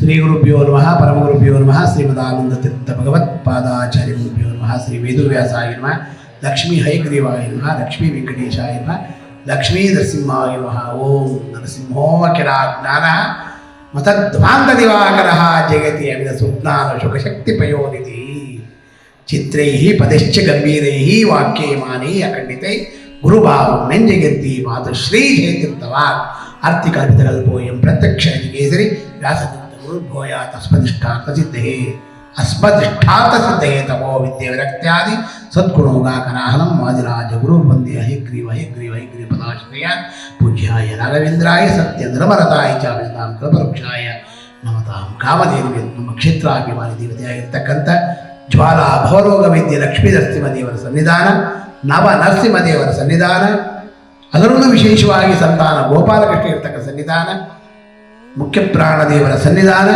श्रीगुरुभ्यो नमः परमगुरुभ्यो नमः श्रीमदानन्दतीर्थभगवत्पादाचार्यगुरुभ्यो नमः श्रीवेदुव्यासाय नमः लक्ष्मीहैग्रीवाय नमः लक्ष्मीवेङ्कटेशाय नमः लक्ष्मीनरसिंहाय नमः। ॐ नरसिंहोऽखिलाज्ञानः మతద్వాంత దివాకర జగతి అమిత సుప్నాన శుభశక్తి పయోనిధి చిత్రై పదశ్చ గంభీరై వాక్యమాని అఖండితై గురుభావం నంజగంతి మాతృశ్రీ జయతిర్తవా అర్థి కల్పిత కల్పోయం ప్రత్యక్ష కేసరి వ్యాసదిత్త గురుభోయా సిద్ధే అస్మదిష్టార్థ సిద్ధే తమో విద్య విరక్త్యాది ಸದ್ಗುಣೋಗಾಕರಾಹನಂ ವಾದಿರಾಜ ಗುರು ವಂದೇ ಹೈಗ್ರೀವ ಹೈಗ್ರೀವ ಹೈಗ್ರೀವ ಪದಾಶ್ರಯ. ಪೂಜ್ಯಾಯ ರಾಘವೇಂದ್ರಾಯ ಸತ್ಯ ಧರ್ಮರತಾಯ ಚ ವಿಜತಾಂ ಕೃಪವೃಕ್ಷಾಯ ನಮತಾಂ ಕಾಮದೇವಿ ನಮ್ಮ ಕ್ಷೇತ್ರಾಭಿಮಾನಿ ದೇವತೆಯಾಗಿರ್ತಕ್ಕಂಥ ಜ್ವಾಲಾ ಭವರೋಗ ವೈದ್ಯ ಲಕ್ಷ್ಮೀ ನರಸಿಂಹದೇವರ ಸನ್ನಿಧಾನ, ನವ ನರಸಿಂಹದೇವರ ಸನ್ನಿಧಾನ, ಅದರಲ್ಲೂ ವಿಶೇಷವಾಗಿ ಸಂತಾನ ಗೋಪಾಲಕೃಷ್ಣ ಇರ್ತಕ್ಕ ಸನ್ನಿಧಾನ ಮುಖ್ಯ ಪ್ರಾಣದೇವರ ಸನ್ನಿಧಾನ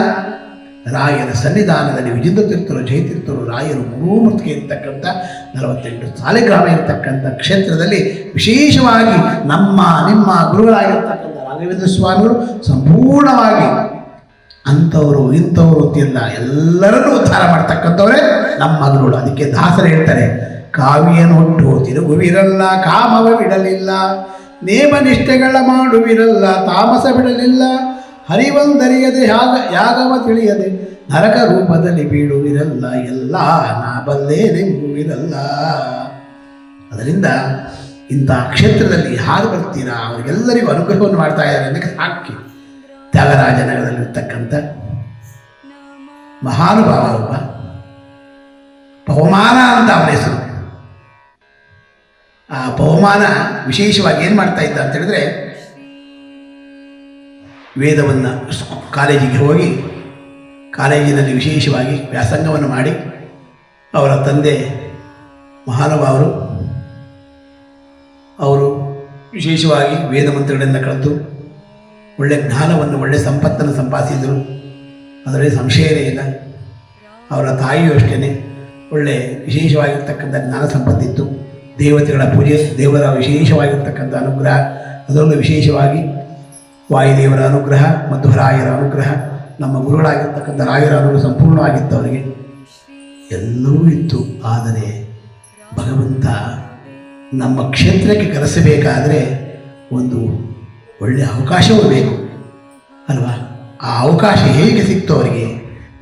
ರಾಯರ ಸನ್ನಿಧಾನದಲ್ಲಿ ವಿಜಿಂದ್ರ ತೀರ್ಥರು ಜಯತೀರ್ಥರು ರಾಯರು ಮೂರ್ತಿಗೆ ಇರ್ತಕ್ಕಂಥ ನಲವತ್ತೆಂಟು ಸಾಲಿಗ್ರಾಮ ಇರತಕ್ಕಂಥ ಕ್ಷೇತ್ರದಲ್ಲಿ ವಿಶೇಷವಾಗಿ ನಮ್ಮ, ನಿಮ್ಮ ಗುರುಗಳಾಗಿರ್ತಕ್ಕಂಥ ರಾಘವೇಂದ್ರ ಸ್ವಾಮಿಗಳು ಸಂಪೂರ್ಣವಾಗಿ ಅಂಥವರು, ಇಂಥವರು ಅಂತಿಲ್ಲ ಎಲ್ಲರನ್ನೂ ಉದ್ಧಾರ ಮಾಡ್ತಕ್ಕಂಥವರೇ ನಮ್ಮ ಗುರುಗಳು. ಅದಕ್ಕೆ ದಾಸರ ಹೇಳ್ತಾರೆ ಕಾವ್ಯನೊಟ್ಟು ತಿರುಗುವಿರಲ್ಲ, ಕಾಮವ ಬಿಡಲಿಲ್ಲ ನೇಮ ನಿಷ್ಠೆಗಳ ಮಾಡುವಿರಲ್ಲ, ತಾಮಸ ಬಿಡಲಿಲ್ಲ ಹರಿವಂದರಿಯದೆ ಯಾಗ, ಯಾಗವ ತಿಳಿಯದೆ, ನರಕ ರೂಪದಲ್ಲಿ ಬೀಳುವಿರಲ್ಲ, ಎಲ್ಲ ನಾ ಬಲ್ಲೇನೆಂಬುವಿರಲ್ಲ ಅದರಿಂದ ಇಂಥ ಕ್ಷೇತ್ರದಲ್ಲಿ ಯಾರು ಬರ್ತೀರಾ? ಅವರಿಗೆಲ್ಲರಿಗೂ ಅನುಗ್ರಹವನ್ನು ಮಾಡ್ತಾ ಇದ್ದಾರೆ ಅನ್ನಕ್ಕೆ ಸಾಕ್ಷಿ. ತ್ಯಾಗರಾಜನಗರದಲ್ಲಿರ್ತಕ್ಕಂಥ ಮಹಾನುಭಾವ ಒಬ್ಬ ಪವಮಾನ ಅಂತ ಅವನ ಹೆಸರು. ಆ ಪವಮಾನ ವಿಶೇಷವಾಗಿ ಏನು ಮಾಡ್ತಾ ಇದ್ದ ಅಂತ ಹೇಳಿದ್ರೆ ವೇದವನ್ನು ಕಾಲೇಜಿಗೆ ಹೋಗಿ ಕಾಲೇಜಿನಲ್ಲಿ ವಿಶೇಷವಾಗಿ ವ್ಯಾಸಂಗವನ್ನು ಮಾಡಿ ಅವರ ತಂದೆ ಮಹಾನುಭಾವರು ಅವರು ವಿಶೇಷವಾಗಿ ವೇದ ಮಂತ್ರಗಳನ್ನು ಕಲಿತು ಒಳ್ಳೆಯ ಜ್ಞಾನವನ್ನು ಒಳ್ಳೆಯ ಸಂಪತ್ತನ್ನು ಸಂಪಾದಿಸಿದರು. ಅದರಲ್ಲಿ ಸಂಶಯವೇ ಇಲ್ಲ. ಅವರ ತಾಯಿಯೂ ಅಷ್ಟೇ ಒಳ್ಳೆ ವಿಶೇಷವಾಗಿರ್ತಕ್ಕಂಥ ಜ್ಞಾನ ಸಂಪತ್ತಿತ್ತು. ದೇವತೆಗಳ ಪೂಜೆ, ದೇವರ ವಿಶೇಷವಾಗಿರ್ತಕ್ಕಂಥ ಅನುಗ್ರಹ, ಅದರಲ್ಲೂ ವಿಶೇಷವಾಗಿ ವಾಯುದೇವರ ಅನುಗ್ರಹ ಮತ್ತು ರಾಯರ ಅನುಗ್ರಹ, ನಮ್ಮ ಗುರುಗಳಾಗಿರ್ತಕ್ಕಂಥ ರಾಯರ ಅನುಗ್ರಹ ಸಂಪೂರ್ಣವಾಗಿತ್ತು ಅವರಿಗೆ. ಎಲ್ಲವೂ ಇತ್ತು, ಆದರೆ ಭಗವಂತ ನಮ್ಮ ಕ್ಷೇತ್ರಕ್ಕೆ ಕರೆಸಬೇಕಾದರೆ ಒಂದು ಒಳ್ಳೆಯ ಅವಕಾಶವೂ ಬೇಕು, ಅಲ್ವಾ? ಆ ಅವಕಾಶ ಹೇಗೆ ಸಿಕ್ತು ಅವರಿಗೆ?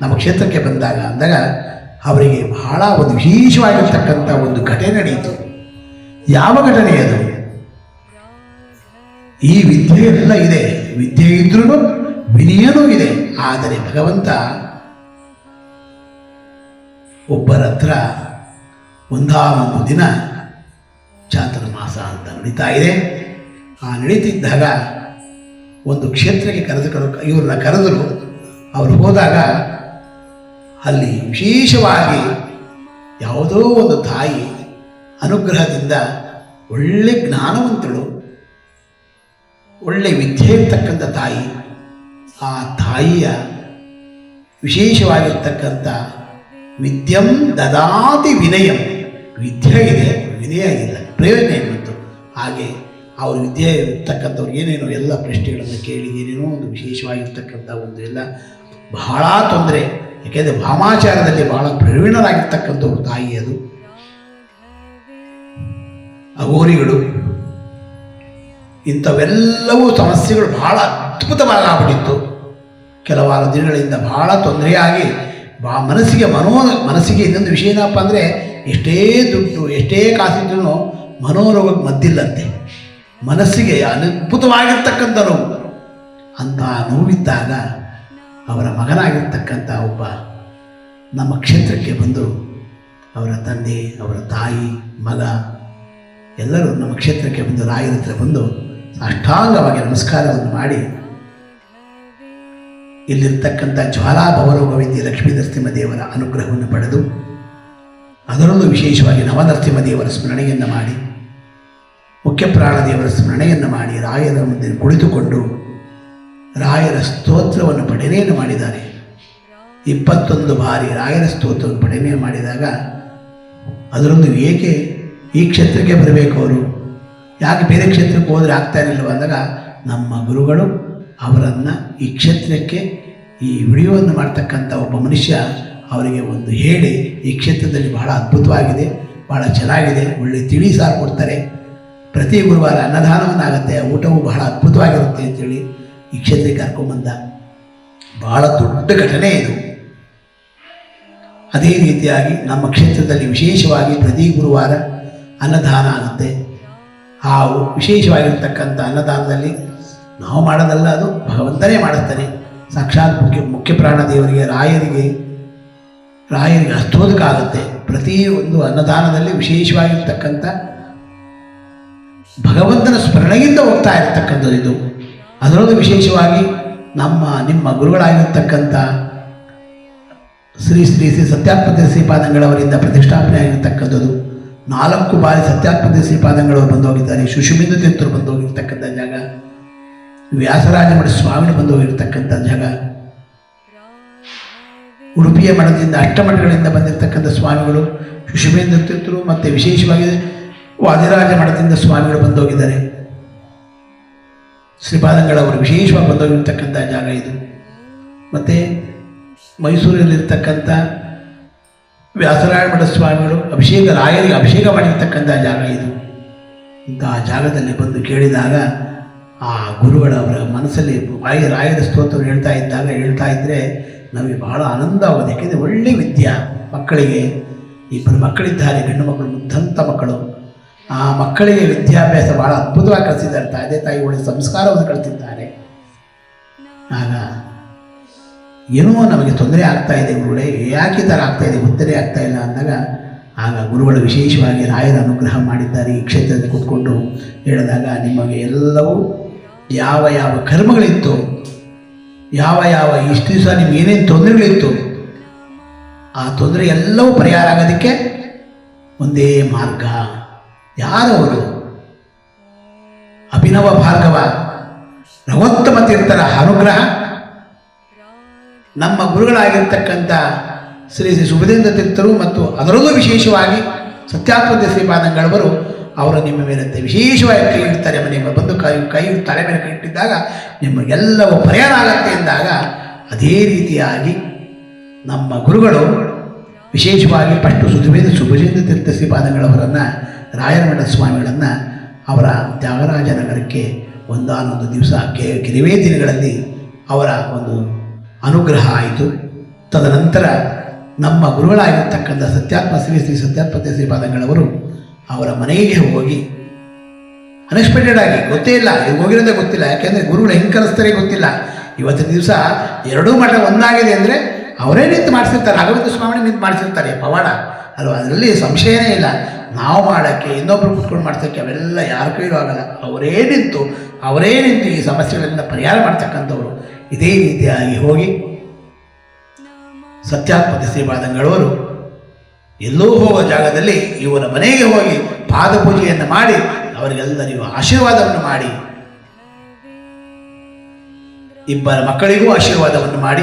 ನಮ್ಮ ಕ್ಷೇತ್ರಕ್ಕೆ ಬಂದಾಗ ಅಂದಾಗ ಅವರಿಗೆ ಬಹಳ ಒಂದು ವಿಶೇಷವಾಗಿರ್ತಕ್ಕಂಥ ಒಂದು ಘಟನೆ ನಡೆಯಿತು. ಯಾವ ಘಟನೆ ಅದು? ಈ ವಿದ್ಯೆ ಎಲ್ಲ ಇದೆ. ವಿದ್ಯೆ ಇದ್ರೂ ವಿನಯನೂ ಇದೆ. ಆದರೆ ಭಗವಂತ ಒಬ್ಬರ ಹತ್ರ ಒಂದಾನೊಂದು ದಿನ ಚಾತುರ್ಮಾಸ ಅಂತ ನಡೀತಾ ಇದೆ. ಆ ನಡೀತಿದ್ದಾಗ ಒಂದು ಕ್ಷೇತ್ರಕ್ಕೆ ಕರೆದು ಇವ್ರನ್ನ ಕರೆದರು. ಅವರು ಹೋದಾಗ ಅಲ್ಲಿ ವಿಶೇಷವಾಗಿ ಯಾವುದೋ ಒಂದು ತಾಯಿ ಅನುಗ್ರಹದಿಂದ ಒಳ್ಳೆ ಜ್ಞಾನವಂತಳು. ಒಳ್ಳೆ ವಿದ್ಯೆ ಇರ್ತಕ್ಕಂಥ ತಾಯಿ, ಆ ತಾಯಿಯ ವಿಶೇಷವಾಗಿರ್ತಕ್ಕಂಥ ವಿದ್ಯಂ ದದಾತಿ ವಿನಯಂ. ವಿದ್ಯೆ ಇದೆ, ವಿನಯ ಇಲ್ಲ ಪ್ರಯೋಜನ ಏನಿತ್ತು ಹಾಗೆ ಅವ್ರ ವಿದ್ಯೆ ಇರ್ತಕ್ಕಂಥವ್ರು ಏನೇನೋ ಎಲ್ಲ ಪ್ರಶ್ನೆಗಳನ್ನು ಕೇಳಿ, ಏನೇನೋ ಒಂದು ವಿಶೇಷವಾಗಿರ್ತಕ್ಕಂಥ ಒಂದು ಎಲ್ಲ ಬಹಳ ತೊಂದರೆ. ಯಾಕೆಂದರೆ ಭಾಮಾಚಾರದಲ್ಲಿ ಬಹಳ ಪ್ರವೀಣರಾಗಿರ್ತಕ್ಕಂಥವ್ರು ತಾಯಿ ಅದು. ಅಘೋರಿಗಳು ಇಂಥವೆಲ್ಲವೂ ಸಮಸ್ಯೆಗಳು ಬಹಳ ಅದ್ಭುತವಾಗಿ ಆಗ್ಬಿಟ್ಟಿತ್ತು ಕೆಲವಾರು ದಿನಗಳಿಂದ ಬಹಳ ತೊಂದರೆಯಾಗಿ ಬಾ ಮನಸ್ಸಿಗೆ ಮನೋ ಮನಸ್ಸಿಗೆ ಇನ್ನೊಂದು ವಿಷಯ ಏನಪ್ಪ ಅಂದರೆ ಎಷ್ಟೇ ದುಡ್ಡು, ಎಷ್ಟೇ ಕಾಸಿದ್ರೂ ಮನೋರೋಗಕ್ಕೆ ಮದ್ದಿಲ್ಲಂತೆ. ಮನಸ್ಸಿಗೆ ಅದ್ಭುತವಾಗಿರ್ತಕ್ಕಂಥ ನೋವು. ಅಂತ ನೋವಿದ್ದಾಗ ಅವರ ಮಗನಾಗಿರ್ತಕ್ಕಂಥ ಒಬ್ಬ ನಮ್ಮ ಕ್ಷೇತ್ರಕ್ಕೆ ಬಂದು ಅವರ ತಂದೆ, ಅವರ ತಾಯಿ, ಮಗ ಎಲ್ಲರೂ ನಮ್ಮ ಕ್ಷೇತ್ರಕ್ಕೆ ಬಂದು ರಾಯರ ಹತ್ರ ಬಂದು ಸಾಷ್ಟಾಂಗವಾಗಿ ನಮಸ್ಕಾರವನ್ನು ಮಾಡಿ ಇಲ್ಲಿರ್ತಕ್ಕಂಥ ಜ್ವಾಲಾ ಭವರೋಗ ವಿದ್ಯೆ ಲಕ್ಷ್ಮೀ ನರಸಿಂಹದೇವರ ಅನುಗ್ರಹವನ್ನು ಪಡೆದು ಅದರಲ್ಲೂ ವಿಶೇಷವಾಗಿ ನವನರಸಿಂಹದೇವರ ಸ್ಮರಣೆಯನ್ನು ಮಾಡಿ, ಮುಖ್ಯ ಪ್ರಾಣದೇವರ ಸ್ಮರಣೆಯನ್ನು ಮಾಡಿ, ರಾಯರ ಮುಂದೆ ಕುಳಿತುಕೊಂಡು ರಾಯರ ಸ್ತೋತ್ರವನ್ನು ಪಠನೆಯನ್ನು ಮಾಡಿದ್ದಾರೆ. ಇಪ್ಪತ್ತೊಂದು ಬಾರಿ ರಾಯರ ಸ್ತೋತ್ರವನ್ನು ಪಠನೆ ಮಾಡಿದಾಗ ಅದರೊಂದು ಏಕೆ ಈ ಕ್ಷೇತ್ರಕ್ಕೆ ಬರಬೇಕು ಅವರು? ಯಾಕೆ ಬೇರೆ ಕ್ಷೇತ್ರಕ್ಕೆ ಹೋದರೆ ಆಗ್ತಾ ಇರಲಿಲ್ಲ ಅಂದಾಗ ನಮ್ಮ ಗುರುಗಳು ಅವರನ್ನು ಈ ಕ್ಷೇತ್ರಕ್ಕೆ ಈ ವಿಡಿಯೋವನ್ನು ಮಾಡ್ತಕ್ಕಂಥ ಒಬ್ಬ ಮನುಷ್ಯ ಅವರಿಗೆ ಒಂದು ಹೇಳಿ ಈ ಕ್ಷೇತ್ರದಲ್ಲಿ ಬಹಳ ಅದ್ಭುತವಾಗಿದೆ, ಬಹಳ ಚೆನ್ನಾಗಿದೆ, ಒಳ್ಳೆ ತಿಳಿ ಸಾರು ಕೊಡ್ತಾರೆ. ಪ್ರತಿ ಗುರುವಾರ ಅನ್ನದಾನವನ್ನಾಗುತ್ತೆ, ಊಟವು ಬಹಳ ಅದ್ಭುತವಾಗಿರುತ್ತೆ ಅಂತೇಳಿ ಈ ಕ್ಷೇತ್ರಕ್ಕೆ ಕರ್ಕೊಂಬಂದ ಬಹಳ ದೊಡ್ಡ ಘಟನೆ ಇದು. ಅದೇ ರೀತಿಯಾಗಿ ನಮ್ಮ ಕ್ಷೇತ್ರದಲ್ಲಿ ವಿಶೇಷವಾಗಿ ಪ್ರತಿ ಗುರುವಾರ ಅನ್ನದಾನ ಆಗುತ್ತೆ. ಆ ವಿಶೇಷವಾಗಿರ್ತಕ್ಕಂಥ ಅನ್ನದಾನದಲ್ಲಿ ನಾವು ಮಾಡೋದಲ್ಲ, ಅದು ಭಗವಂತನೇ ಮಾಡುತ್ತಾನೆ. ಸಾಕ್ಷಾತ್ ಮುಖ್ಯ ಮುಖ್ಯ ಪ್ರಾಣ ದೇವರಿಗೆ, ರಾಯರಿಗೆ ರಾಯರಿಗೆ ಪ್ರತಿ ಒಂದು ಅನ್ನದಾನದಲ್ಲಿ ವಿಶೇಷವಾಗಿರ್ತಕ್ಕಂಥ ಭಗವಂತನ ಸ್ಮರಣೆಯಿಂದ ಹೋಗ್ತಾ ಇರತಕ್ಕಂಥದ್ದು ಇದು. ಅದರಲ್ಲೂ ವಿಶೇಷವಾಗಿ ನಮ್ಮ, ನಿಮ್ಮ ಗುರುಗಳಾಗಿರ್ತಕ್ಕಂಥ ಶ್ರೀ ಶ್ರೀ ಶ್ರೀ ಸತ್ಯಾತ್ಮತೆ ಶ್ರೀಪಾದಂಗಳವರಿಂದ ಪ್ರತಿಷ್ಠಾಪನೆ ಆಗಿರ್ತಕ್ಕಂಥದ್ದು ನಾಲ್ಕು ಬಾರಿ ಸತ್ಯಾತ್ಮದ ಶ್ರೀಪಾದಂಗಳವರು ಬಂದು ಹೋಗಿದ್ದಾರೆ ಸುಷುಮಿಂದ ತೀರ್ಥರು ಬಂದು ಹೋಗಿರ್ತಕ್ಕಂಥ ಜಾಗ, ವ್ಯಾಸರಾಜ ಮಠ ಸ್ವಾಮಿಗಳು ಬಂದು ಹೋಗಿರ್ತಕ್ಕಂಥ ಜಾಗ, ಉಡುಪಿಯ ಮಠದಿಂದ ಅಷ್ಟಮಠಗಳಿಂದ ಬಂದಿರತಕ್ಕಂಥ ಸ್ವಾಮಿಗಳು ಸುಷುಮೇಂದ್ರ ತೀರ್ಥರು ಮತ್ತು ವಿಶೇಷವಾಗಿ ವಾದಿರಾಜ ಮಠದಿಂದ ಸ್ವಾಮಿಗಳು ಬಂದು ಹೋಗಿದ್ದಾರೆ ಶ್ರೀಪಾದಂಗಳವರು ವಿಶೇಷವಾಗಿ ಬಂದೋಗಿರ್ತಕ್ಕಂಥ ಜಾಗ ಇದು. ಮತ್ತು ಮೈಸೂರಲ್ಲಿರ್ತಕ್ಕಂಥ ವ್ಯಾಸರಾಯ ಮಠ ಸ್ವಾಮಿಗಳು ಅಭಿಷೇಕ ರಾಯರಿಗೆ ಅಭಿಷೇಕ ಮಾಡಿರ್ತಕ್ಕಂಥ ಜಾಗ ಇದು. ಇಂತಹ ಜಾಗದಲ್ಲಿ ಬಂದು ಕೇಳಿದಾಗ ಆ ಗುರುಗಳವರ ಮನಸ್ಸಲ್ಲಿ ರಾಯ ರಾಯರ ಸ್ತೋತ್ರ ಹೇಳ್ತಾ ಇದ್ದಾಗ ಹೇಳ್ತಾ ಇದ್ದರೆ ನಮಗೆ ಬಹಳ ಆನಂದ ಆಗೋದು. ಯಾಕೆಂದರೆ ಒಳ್ಳೆ ವಿದ್ಯೆ ಮಕ್ಕಳಿಗೆ. ಇಬ್ಬರು ಮಕ್ಕಳಿದ್ದಾರೆ, ಗಂಡು ಮಕ್ಕಳು ಮುದ್ದಂಥ ಮಕ್ಕಳು. ಆ ಮಕ್ಕಳಿಗೆ ವಿದ್ಯಾಭ್ಯಾಸ ಭಾಳ ಅದ್ಭುತವಾಗಿ ಕಲಿಸಿದ್ದಾರೆ. ತಂದೆ ತಾಯಿ ಒಳ್ಳೆ ಸಂಸ್ಕಾರವನ್ನು ಕಲಿತಿದ್ದಾರೆ. ಆಗ ಏನೋ ನಮಗೆ ತೊಂದರೆ ಆಗ್ತಾ ಇದೆ ಗುರುಗಳೇ, ಯಾಕೆ ಥರ ಆಗ್ತಾ ಇದೆ, ಗೊತ್ತೇ ಆಗ್ತಾ ಇಲ್ಲ ಅಂದಾಗ, ಆಗ ಗುರುಗಳು ವಿಶೇಷವಾಗಿ ರಾಯರ ಅನುಗ್ರಹ ಮಾಡಿದ್ದಾರೆ ಈ ಕ್ಷೇತ್ರದಲ್ಲಿ ಕೂತ್ಕೊಂಡು ಹೇಳಿದಾಗ ನಿಮಗೆ ಎಲ್ಲವೂ ಯಾವ ಯಾವ ಕರ್ಮಗಳಿತ್ತು, ಯಾವ ಯಾವ ಇಷ್ಟು ದಿವಸ ನಿಮ್ಗೆ ಏನೇನು ತೊಂದರೆಗಳಿತ್ತು, ಆ ತೊಂದರೆ ಎಲ್ಲವೂ ಪರಿಹಾರ ಆಗೋದಕ್ಕೆ ಒಂದೇ ಮಾರ್ಗ. ಯಾರವರು? ಅಭಿನವ ಭಾರ್ಗವ ನವೋತ್ತಮ ತೀರ್ಥರ ಅನುಗ್ರಹ ನಮ್ಮ ಗುರುಗಳಾಗಿರ್ತಕ್ಕಂಥ ಶ್ರೀ ಶ್ರೀ ಸುಭದೇಂದ್ರ ತೀರ್ಥರು ಮತ್ತು ಅದರಲ್ಲೂ ವಿಶೇಷವಾಗಿ ಸತ್ಯಾತ್ಮದ ಶ್ರೀಪಾದಂಗಳವರು ಅವರು ನಿಮ್ಮ ಮೇಲೆ ವಿಶೇಷವಾಗಿ ಕೈ ಇಡ್ತಾರೆ ನಿಮ್ಮ ಬಂದು ಕೈ ಕೈ, ತಲೆ ಮೇಲೆ ಕೈ ಇಟ್ಟಿದ್ದಾಗ ನಿಮಗೆಲ್ಲವೂ ಪರಿಹಾರ ಆಗತ್ತೆ ಎಂದಾಗ ಅದೇ ರೀತಿಯಾಗಿ ನಮ್ಮ ಗುರುಗಳು ವಿಶೇಷವಾಗಿ ಪಷ್ಟು ಸುಧುವೇದ ಸುಭಜೇಂದ್ರ ತೀರ್ಥ ಶ್ರೀಪಾದಂಗಳವರನ್ನು ರಾಯರಮಠ ಸ್ವಾಮಿಗಳನ್ನು ಅವರ ತ್ಯಾಗರಾಜನಗರಕ್ಕೆ ಒಂದಾನೊಂದು ದಿವಸ ಕೆ, ಕೆಲವೇ ದಿನಗಳಲ್ಲಿ ಅವರ ಒಂದು ಅನುಗ್ರಹ ಆಯಿತು. ತದನಂತರ ನಮ್ಮ ಗುರುಗಳಾಗಿರ್ತಕ್ಕಂಥ ಸತ್ಯಾತ್ಮ, ಶ್ರೀ ಶ್ರೀ ಸತ್ಯಾತ್ಮತೆ ಶ್ರೀಪಾದಂಗಳವರು ಅವರ ಮನೆಗೆ ಹೋಗಿ ಅನ್ಎಕ್ಸ್ಪೆಕ್ಟೆಡ್ ಆಗಿ, ಗೊತ್ತೇ ಇಲ್ಲ ಇವ್ರು ಹೋಗಿರೋದೇ ಗೊತ್ತಿಲ್ಲ, ಯಾಕೆಂದರೆ ಗುರುಗಳು ಹೆಂಗೆ ಕಲಿಸ್ತಾರೆ ಗೊತ್ತಿಲ್ಲ. ಇವತ್ತಿನ ದಿವಸ ಎರಡೂ ಮಠ ಒಂದಾಗಿದೆ ಅಂದರೆ ಅವರೇ ನಿಂತು ಮಾಡಿಸಿರ್ತಾರೆ ಅಗವಂತ ಸ್ವಾಮಿ ನಿಂತು ಮಾಡಿಸಿರ್ತಾರೆ, ಪವಾಡ. ಅಲ್ವಾ ಅದರಲ್ಲಿ ಸಂಶಯನೇ ಇಲ್ಲ. ನಾವು ಮಾಡೋಕ್ಕೆ, ಇನ್ನೊಬ್ರು ಕುತ್ಕೊಂಡು ಮಾಡ್ಸೋಕ್ಕೆ ಅವೆಲ್ಲ ಯಾರ ಕೈಲೂ ಆಗಲ್ಲ. ಅವರೇ ನಿಂತು ಅವರೇ ನಿಂತು ಈ ಸಮಸ್ಯೆಗಳಿಂದ ಪರಿಹಾರ ಮಾಡ್ತಕ್ಕಂಥವ್ರು. ಇದೇ ರೀತಿಯಾಗಿ ಹೋಗಿ ಸತ್ಯಾತ್ಮಕ ಶ್ರೀಪಾದಂಗಳವರು ಎಲ್ಲೋ ಹೋಗೋ ಜಾಗದಲ್ಲಿ ಇವರ ಮನೆಗೆ ಹೋಗಿ ಪಾದಪೂಜೆಯನ್ನು ಮಾಡಿ ಅವರಿಗೆಲ್ಲರಿಗೂ ಆಶೀರ್ವಾದವನ್ನು ಮಾಡಿ. ಇಬ್ಬರ ಮಕ್ಕಳಿಗೂ ಆಶೀರ್ವಾದವನ್ನು ಮಾಡಿ.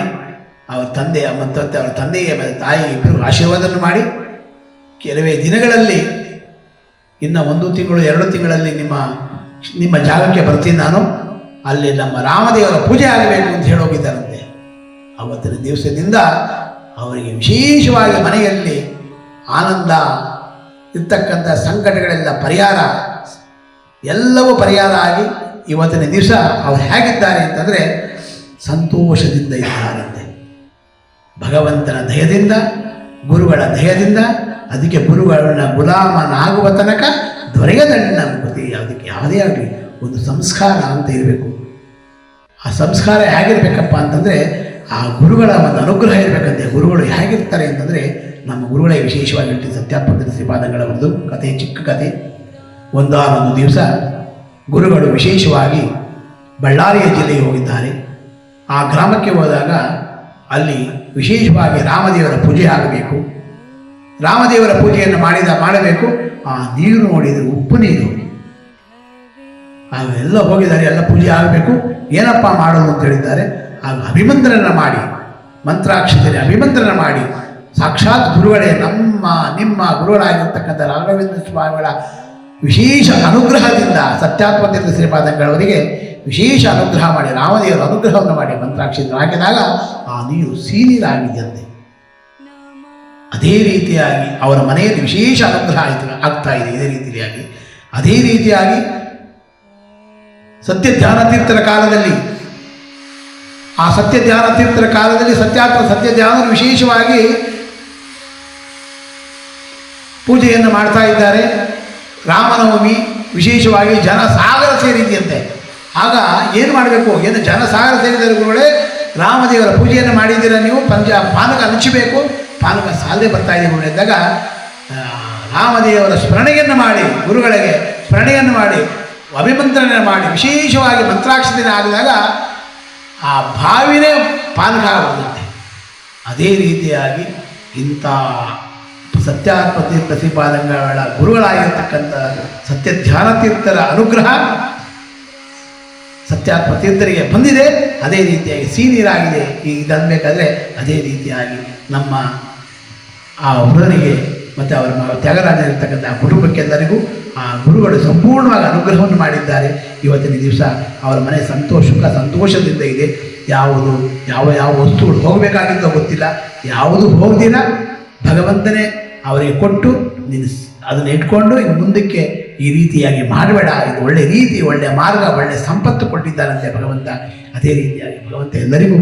ಅವರ ತಂದೆ ಮತ್ತು ಅವರ ತಂದೆಯ ತಾಯಿ ಇಬ್ಬರಿಗೂ ಆಶೀರ್ವಾದವನ್ನು ಮಾಡಿ. ಕೆಲವೇ ದಿನಗಳಲ್ಲಿ, ಇನ್ನು ಒಂದು ತಿಂಗಳು, ಎರಡು ತಿಂಗಳಲ್ಲಿ ನಿಮ್ಮ ನಿಮ್ಮ ಜಾಗಕ್ಕೆ ಬರ್ತೀನಿ ನಾನು. ಅಲ್ಲಿ ನಮ್ಮ ರಾಮದೇವರ ಪೂಜೆ ಆಗಬೇಕು ಅಂತ ಹೇಳೋಗಿದ್ದಾರಂತೆ ಅವತ್ತಿನ ದಿವಸದಿಂದ ಅವರಿಗೆ ವಿಶೇಷವಾಗಿ ಮನೆಯಲ್ಲಿ ಆನಂದ ಇರ್ತಕ್ಕಂಥ ಸಂಕಟಗಳೆಲ್ಲ ಪರಿಹಾರ, ಎಲ್ಲವೂ ಪರಿಹಾರ ಆಗಿ ಇವತ್ತಿನ ದಿವಸ ಅವರು ಹೇಗಿದ್ದಾರೆ ಅಂತಂದರೆ ಸಂತೋಷದಿಂದ ಇದ್ದಾರಂತೆ. ಭಗವಂತನ ದಯದಿಂದ, ಗುರುಗಳ ದಯದಿಂದ, ಅದಕ್ಕೆ ಗುರುಗಳನ್ನ ಗುಲಾಮನಾಗುವ ತನಕ ದೊರೆಯದಣ್ಣ ಅದಕ್ಕೆ ಯಾವುದೇ ಆಗಲಿ. ಒಂದು ಸಂಸ್ಕಾರ ಅಂತ ಇರಬೇಕು. ಆ ಸಂಸ್ಕಾರ ಹೇಗಿರ್ಬೇಕಪ್ಪ ಅಂತಂದರೆ ಆ ಗುರುಗಳ ಒಂದು ಅನುಗ್ರಹ ಇರಬೇಕಂತೆ. ಗುರುಗಳು ಹೇಗಿರ್ತಾರೆ ಅಂತಂದರೆ ನಮ್ಮ ಗುರುಗಳೇ ವಿಶೇಷವಾಗಿ ಹೇಳ್ತೀವಿ ಸತ್ಯಾತ್ಮಕ ಶ್ರೀಪಾದಗಳ ಒಂದು ಕತೆ ಚಿಕ್ಕ ಕತೆ ಒಂದಾನೊಂದು ದಿವಸ ಗುರುಗಳು ವಿಶೇಷವಾಗಿ ಬಳ್ಳಾರಿಯ ಜಿಲ್ಲೆಗೆ ಹೋಗಿದ್ದಾರೆ. ಆ ಗ್ರಾಮಕ್ಕೆ ಹೋದಾಗ ಅಲ್ಲಿ ವಿಶೇಷವಾಗಿ ರಾಮದೇವರ ಪೂಜೆ ಆಗಬೇಕು. ರಾಮದೇವರ ಪೂಜೆಯನ್ನು ಮಾಡಿದ, ಮಾಡಬೇಕು. ಆ ನೀರು ನೋಡಿದರೆ ಉಪ್ಪು ನೀರು. ಎಲ್ಲ ಹೋಗಿದ್ದಾರೆ, ಎಲ್ಲ ಪೂಜೆ ಆಗಬೇಕು. ಏನಪ್ಪ ಮಾಡೋದು ಅಂತ ಹೇಳಿದ್ದಾರೆ. ಆಗ ಅಭಿಮಂತ್ರನ ಮಾಡಿ ಮಂತ್ರಾಕ್ಷತೆಯಲ್ಲಿ ಅಭಿಮಂತ್ರನ ಮಾಡಿ. ಸಾಕ್ಷಾತ್ ಗುರುಗಳೇ, ನಮ್ಮ, ನಿಮ್ಮ ಗುರುಗಳಾಗಿರ್ತಕ್ಕಂಥ ರಾಘವೇಂದ್ರ ಸ್ವಾಮಿಗಳ ವಿಶೇಷ ಅನುಗ್ರಹದಿಂದ, ಸತ್ಯಾತ್ಮತೀರ್ಥ ಶ್ರೀಪಾದಂಗಳವರಿಗೆ ವಿಶೇಷ ಅನುಗ್ರಹ ಮಾಡಿ, ರಾಮದೇವರ ಅನುಗ್ರಹವನ್ನು ಮಾಡಿ ಮಂತ್ರಾಕ್ಷತೆ ಹಾಕಿದಾಗ ಆ ನೀರು ಸೀನೀರಾಗಿದೆಯಂತೆ ಅದೇ ರೀತಿಯಾಗಿ ಅವರ ಮನೆಯಲ್ಲಿ ವಿಶೇಷ ಅನುಗ್ರಹ ಆಯಿತು, ಆಗ್ತಾ ಇದೆ, ಇದೇ ರೀತಿಯಾಗಿ ಅದೇ ರೀತಿಯಾಗಿ ಸತ್ಯ ಧ್ಯಾನತೀರ್ಥರ ಕಾಲದಲ್ಲಿ. ಆ ಸತ್ಯ ಧ್ಯಾನತೀರ್ಥರ ಕಾಲದಲ್ಲಿ ಸತ್ಯಾತ್ಮ ಸತ್ಯ ಧ್ಯಾನರು ವಿಶೇಷವಾಗಿ ಪೂಜೆಯನ್ನು ಮಾಡ್ತಾ ಇದ್ದಾರೆ. ರಾಮನವಮಿ ವಿಶೇಷವಾಗಿ ಜನಸಾಗರ ಸೇರಿದೆಯಂತೆ ಆಗ ಏನು ಮಾಡಬೇಕು? ಏನು ಜನಸಾಗರ ಸೇರಿದರೆ ಗುರುಗಳೇ, ರಾಮದೇವರ ಪೂಜೆಯನ್ನು ಮಾಡಿದ್ದೀರ ನೀವು? ಪಂಚ ಪಾನಕ ಹಂಚಬೇಕು. ಪಾನಕ ಸಾಲದೆ ಬರ್ತಾ ಇದೆ ಗುರುಗಳೇ. ಇದ್ದಾಗ ರಾಮದೇವರ ಸ್ಮರಣೆಯನ್ನು ಮಾಡಿ, ಗುರುಗಳಿಗೆ ಸ್ಮರಣೆಯನ್ನು ಮಾಡಿ ಅಭಿಮಂತ್ರಣ ಮಾಡಿ, ವಿಶೇಷವಾಗಿ ಮಂತ್ರಾಕ್ಷತೆ ಆಗಿದಾಗ ಆ ಭಾವಿನೇ ಆಗುವುದಂತೆ ಅದೇ ರೀತಿಯಾಗಿ ಇಂಥ ಸತ್ಯಾತ್ಮತೆ ಪ್ರತಿಪಾದನೆಗಳ ಗುರುಗಳಾಗಿರ್ತಕ್ಕಂಥ ಸತ್ಯ ಧ್ಯಾನತೀರ್ಥರ ಅನುಗ್ರಹ ಸತ್ಯಾತ್ಮ ತೀರ್ಥರಿಗೆ ಬಂದಿದೆ. ಅದೇ ರೀತಿಯಾಗಿ ಸೀನಿಯರಾಗಿದೆ. ಈಗ ಇದನ್ಬೇಕಾದ್ರೆ ಅದೇ ರೀತಿಯಾಗಿ ನಮ್ಮ ಆ ವೃದ್ಧನಿಗೆ ಮತ್ತು ಅವರ ತ್ಯಾಗರಾಜನಿರ್ತಕ್ಕಂಥ ಕುಟುಂಬಕ್ಕೆಲ್ಲರಿಗೂ ಆ ಗುರುಗಳು ಸಂಪೂರ್ಣವಾಗಿ ಅನುಗ್ರಹವನ್ನು ಮಾಡಿದ್ದಾರೆ. ಇವತ್ತಿನ ದಿವಸ ಅವರ ಮನೆ ಸಂತೋಷ, ಸುಖ, ಸಂತೋಷದಿಂದ ಇದೆ. ಯಾವುದು, ಯಾವ ಯಾವ ವಸ್ತುಗಳು ಹೋಗಬೇಕಾಗಿದ್ದ ಗೊತ್ತಿಲ್ಲ. ಯಾವುದು ಹೋಗದಿಲ್ಲ. ಭಗವಂತನೇ ಅವರಿಗೆ ಕೊಟ್ಟು ನಿನ್ನ ಅದನ್ನು ಇಟ್ಕೊಂಡು ಇನ್ನು ಮುಂದಕ್ಕೆ ಈ ರೀತಿಯಾಗಿ ಮಾಡಬೇಡ. ಇದು ಒಳ್ಳೆ ರೀತಿ ಒಳ್ಳೆಯ ಮಾರ್ಗ ಒಳ್ಳೆಯ ಸಂಪತ್ತು ಕೊಟ್ಟಿದ್ದಾರಂತೆ ಭಗವಂತ. ಅದೇ ರೀತಿಯಾಗಿ ಭಗವಂತ ಎಲ್ಲರಿಗೂ,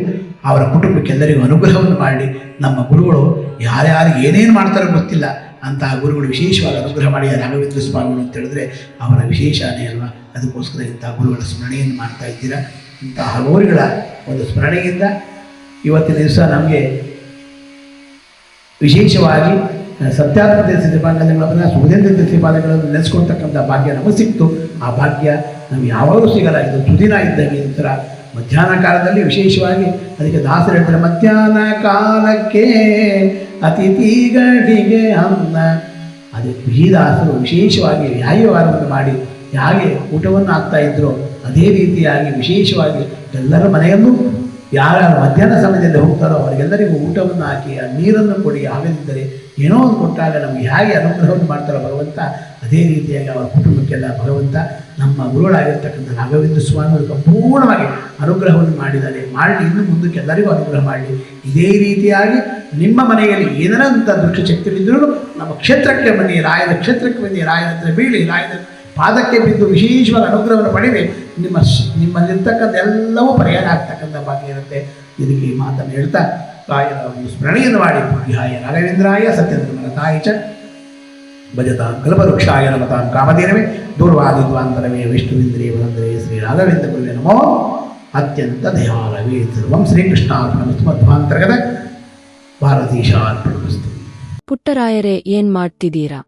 ಅವರ ಕುಟುಂಬಕ್ಕೆ ಎಲ್ಲರಿಗೂ ಅನುಗ್ರಹವನ್ನು ಮಾಡಿ. ನಮ್ಮ ಗುರುಗಳು ಯಾರ್ಯಾರಿಗೆ ಏನೇನು ಮಾಡ್ತಾರೋ ಗೊತ್ತಿಲ್ಲ. ಅಂತಹ ಗುರುಗಳು ವಿಶೇಷವಾಗಿ ಅನುಗ್ರಹ ಮಾಡಿ ರಾಘವೇಂದ್ರ ಸ್ವಾಮಿಗಳು ಅಂತ ಹೇಳಿದ್ರೆ ಅವರ ವಿಶೇಷನೇ ಅಲ್ವಾ? ಅದಕ್ಕೋಸ್ಕರ ಇಂಥ ಗುರುಗಳ ಸ್ಮರಣೆಯನ್ನು ಮಾಡ್ತಾ ಇದ್ದೀರಾ? ಇಂತಹ ಗುರುಗಳ ಒಂದು ಸ್ಮರಣೆಯಿಂದ ಇವತ್ತಿನ ದಿವಸ ನಮಗೆ ವಿಶೇಷವಾಗಿ ಸತ್ಯಾತ್ಮತೆ ಶ್ರೀಪಾದಗಳನ್ನ ಸುಧೇಂದ್ರ ಶ್ರೀಪಾದಗಳನ್ನು ನೆನೆಸ್ಕೊಳ್ತಕ್ಕಂಥ ಭಾಗ್ಯ ನಮಗೆ ಸಿಕ್ತು. ಆ ಭಾಗ್ಯ ನಮ್ಗೆ ಯಾವಾಗಲೂ ಸಿಗಲ್ಲ. ಇದು ಸುದಿನ ಇದ್ದಂಗೆ ಈ ಥರ ಮಧ್ಯಾಹ್ನ ಕಾಲದಲ್ಲಿ ವಿಶೇಷವಾಗಿ ಅದಕ್ಕೆ ದಾಸರು ಹೇಳ್ತಾರೆ, ಮಧ್ಯಾಹ್ನ ಕಾಲಕ್ಕೆ ಅತಿಥಿಗಳಿಗೆ ಅನ್ನ. ಅದೇ ಬೀದಾಸರು ವಿಶೇಷವಾಗಿ ವ್ಯಾಯವಾರವನ್ನು ಮಾಡಿ ಹೇಗೆ ಊಟವನ್ನು ಹಾಕ್ತಾ ಇದ್ರು, ಅದೇ ರೀತಿಯಾಗಿ ವಿಶೇಷವಾಗಿ ಎಲ್ಲರ ಮನೆಯಲ್ಲೂ ಯಾರ್ಯಾರು ಮಧ್ಯಾಹ್ನ ಸಮಯದಲ್ಲಿ ಹೋಗ್ತಾರೋ ಅವರಿಗೆಲ್ಲರಿಗೂ ಊಟವನ್ನು ಹಾಕಿ, ಆ ನೀರನ್ನು ಕೊಡಿ, ಆಗದಿದ್ದರೆ ಏನೋ ಒಂದು ಕೊಟ್ಟಾಗ ನಮಗೆ ಹೇಗೆ ಅನುಗ್ರಹವನ್ನು ಮಾಡ್ತಾರೋ ಭಗವಂತ, ಅದೇ ರೀತಿಯಾಗಿ ಅವರ ಕುಟುಂಬಕ್ಕೆಲ್ಲ ಭಗವಂತ ನಮ್ಮ ಗುರುಗಳಾಗಿರ್ತಕ್ಕಂಥ ರಾಘವೇಂದ್ರ ಸ್ವಾಮಿಗಳು ಸಂಪೂರ್ಣವಾಗಿ ಅನುಗ್ರಹವನ್ನು ಮಾಡಿದ್ದಾರೆ. ಮಾಡಿ ಇನ್ನು ಮುಂದಕ್ಕೆ ಎಲ್ಲರಿಗೂ ಅನುಗ್ರಹ ಮಾಡಿ ಇದೇ ರೀತಿಯಾಗಿ ನಿಮ್ಮ ಮನೆಯಲ್ಲಿ ಏನಾರಂಥ ದುಷ್ಟ ಶಕ್ತಿಗಳಿದ್ದರೂ ನಮ್ಮ ಕ್ಷೇತ್ರಕ್ಕೆ ಬನ್ನಿ ರಾಯದ ಕ್ಷೇತ್ರಕ್ಕೆ ಬನ್ನಿ ರಾಯನ ಹತ್ರ ಬೀಳಿ ರಾಯದ ಪಾದಕ್ಕೆ ಬಿದ್ದು ವಿಶೇಷವಾದ ಅನುಗ್ರಹವನ್ನು ಪಡೆಯಿರಿ ನಿಮ್ಮ ನಿಮ್ಮಲ್ಲಿರ್ತಕ್ಕಂಥ ಎಲ್ಲವೂ ಪರಿಹಾರ ಆಗ್ತಕ್ಕಂಥ ಭಾಗ್ಯ ಇರುತ್ತೆ. ಇದಕ್ಕೆ ಈ ಮಾತನ್ನು ಹೇಳ್ತಾ, ರಾಯರ ಒಂದು ಸ್ಮರಣೆಯನ್ನು ಮಾಡಿ. ರಾಘವೇಂದ್ರಾಯ ಸತ್ಯಧರ್ಮನ ತಾಯಿ ಚ. ಭಜತಾಂ ಕಲ್ಪವೃಕ್ಷಾಯ ನಮತಾಂ ಕಾಮಧೇನವೇ. ದೂರ್ವಾದಿದ್ವಾಂತರವೇ ವಿಷ್ಣುವಿಂದ್ರಿಯ ವರಂದ್ರೇ ಶ್ರೀ ರಾಘವೇಂದ್ರ ಗುರುವೇ ನಮೋ. ಅತ್ಯಂತ ದಯಾಲವೇ ಸರ್ವಂ ಶ್ರೀಕೃಷ್ಣಾರ್ಪಣಮಸ್ತು ಭಾರತೀಶಾರ್ಪಣಮಸ್ತು ಪುಟ್ಟರಾಯರೇ, ಏನ್ ಮಾಡ್ತಿದ್ದೀರಾ?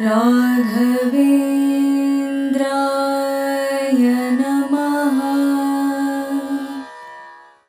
राघवे